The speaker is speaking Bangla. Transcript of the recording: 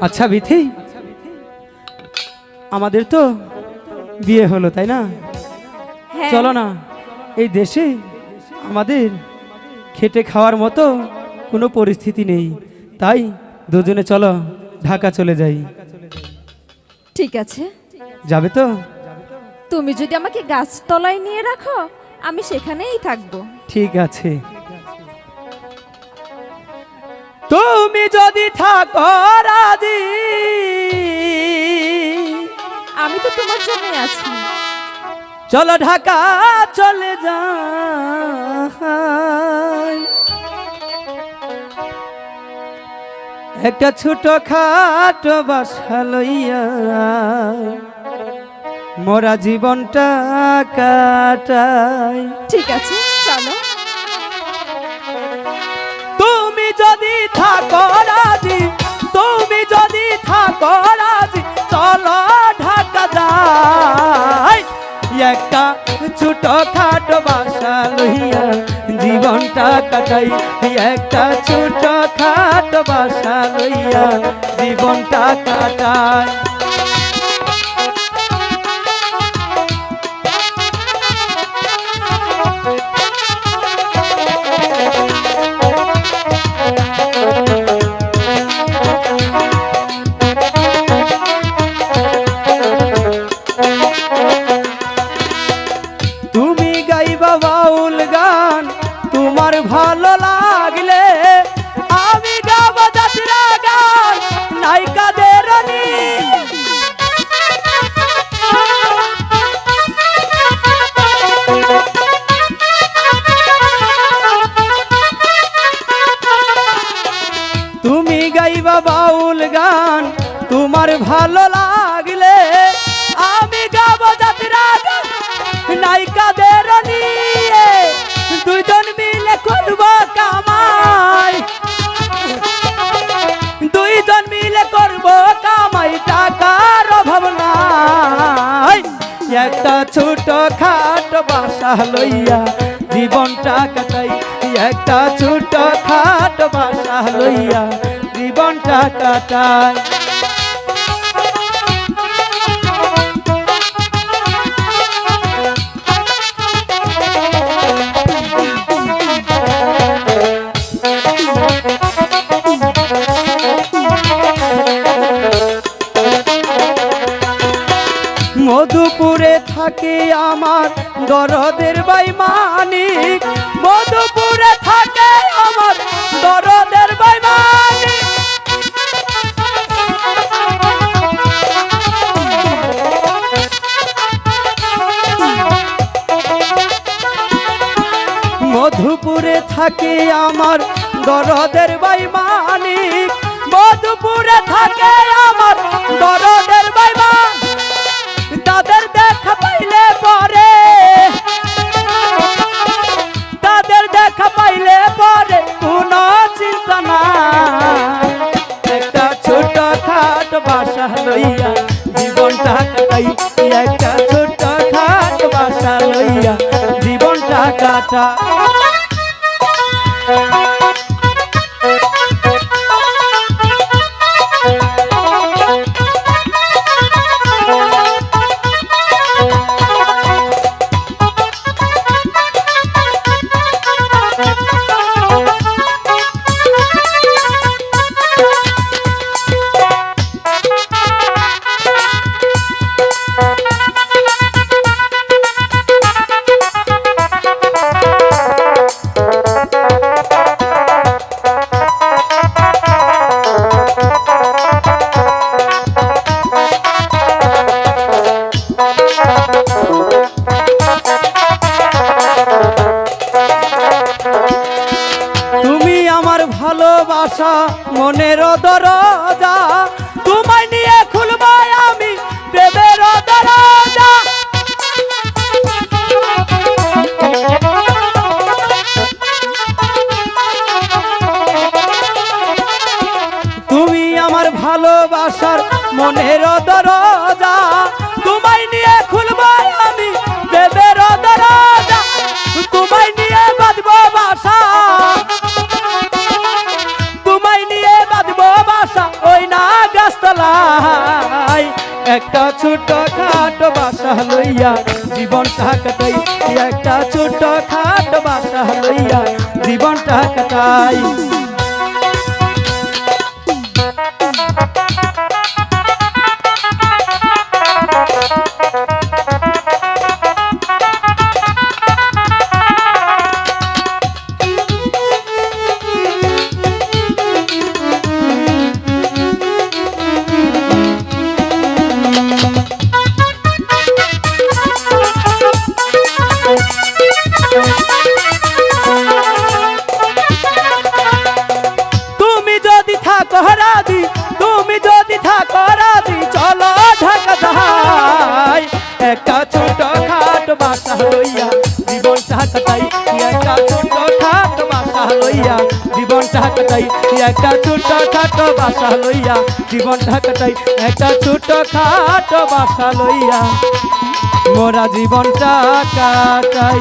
আচ্ছা বিথি আমাদের তো বিয়ে হলো তাই না? হ্যাঁ। চলো না এই দেশে আমাদের খেটে খাওয়ার মতো কোনো পরিস্থিতি নেই। তাই দুজনে চলো ঢাকা চলে যাই। ঠিক আছে। যাবে তো? তুমি যদি আমাকে গাছতলায় নিয়ে রাখো আমি সেখানেই থাকব। ঠিক আছে। তুমি যদি থাকো রাজি আমি তো তোমার জন্যই আছি। চলো ঢাকা চলে যা একটা ছোট খাটো বাসা লইয়া মোরা জীবনটা কাটাই। ঠিক আছে। থাকো রাজি, তুমি যদি থাকো রাজি, চলো ঢাকা যাই। একটা ছোট খাটো বাসা লইয়া জীবনটা কাটাই। একটা ছোট খাটো বাসা লইয়া জীবনটা কাটাই। বাউল গান, তোমার ভালো লাগলে আমি গাবো যাত্রা নায়িকাদের নিয়ে। দুইজন মিলে করব কামাই। দুইজন মিলে করব কামাই, টাকার অভাব নাই। একটা ছোট খাট বাসা লইয়া জীবনটা কাটাই। একটা ছোট খাট বাসা লইয়া জীবনটা কাটাই মধুপুরে থাকে আমার দরদের বাই মানিক। মধুপুরে থাকে আমার দরদের বাই মানিক মধুপুরে থাকে আমার দরদের বাই তাদের দেখা পাইলে পরে। তাদের দেখা পাইলে পরে কোনো চিন্তা না একটা ছোট খাট বাসা লইয়া জীবনটা কাটাই। একটা ছোট খাট বাসা লইয়া জীবনটা কাটা ভালোবাসা মনের দরজা। তোমায় নিয়ে খুলবো আমি প্রেমের দরজা। তুমি আমার ভালোবাসার মনের দরজা। একটা ছোট খাট বাসা লইয়া জীবনটা কাটাই একটা ছোট খাট বাসা লইয়া জীবনটা কাটাই একটা ছোট খাট বাসা লইয়া, জীবনটা কাটাই একটা ছোট খাট বাসা লইয়া, জীবনটা কাটাই একটা ছোট খাট বাসা লইয়া, জীবনটা কাটাই একটা ছোট খাট বাসা লইয়া। মোরা জীবনটা কাটাই।